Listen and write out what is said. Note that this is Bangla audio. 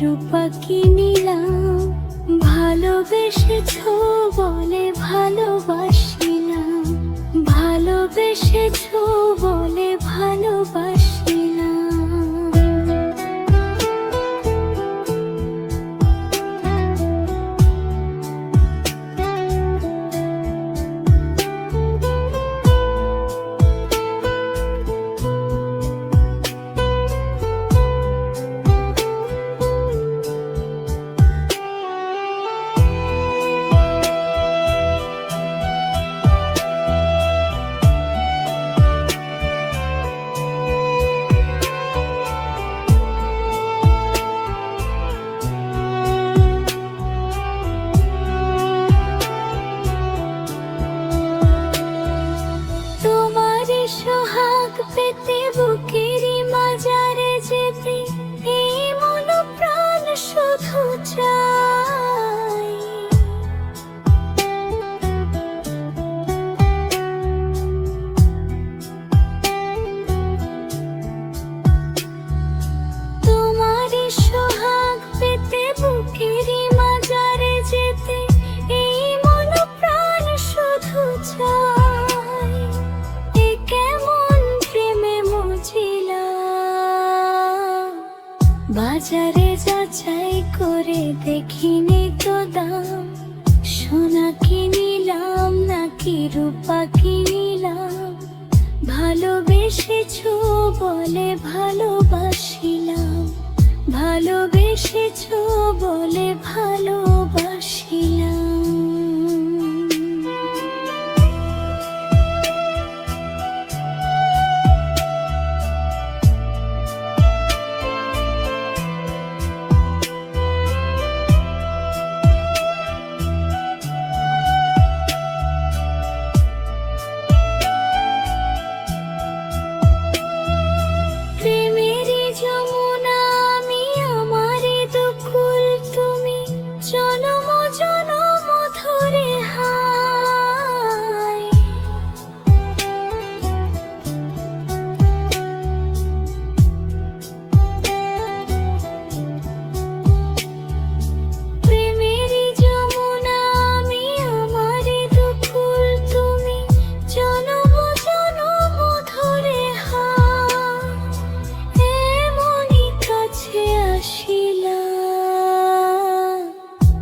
নাকি রূপা কিনিলাম ভালোবেসেছ সোহাগ পেতে মাজারে যেতে মন প্রাণ শুধু কেমন প্রেমে বাজারে যাচাই করে দেখিনি তো দাম। সোনা কিনিলাম, নাকি রূপা কিনিলাম। ভালোবেসেছ বলে ভালোবাসিলাম ভালোবেসেছ বলে ভালোবাসিলাম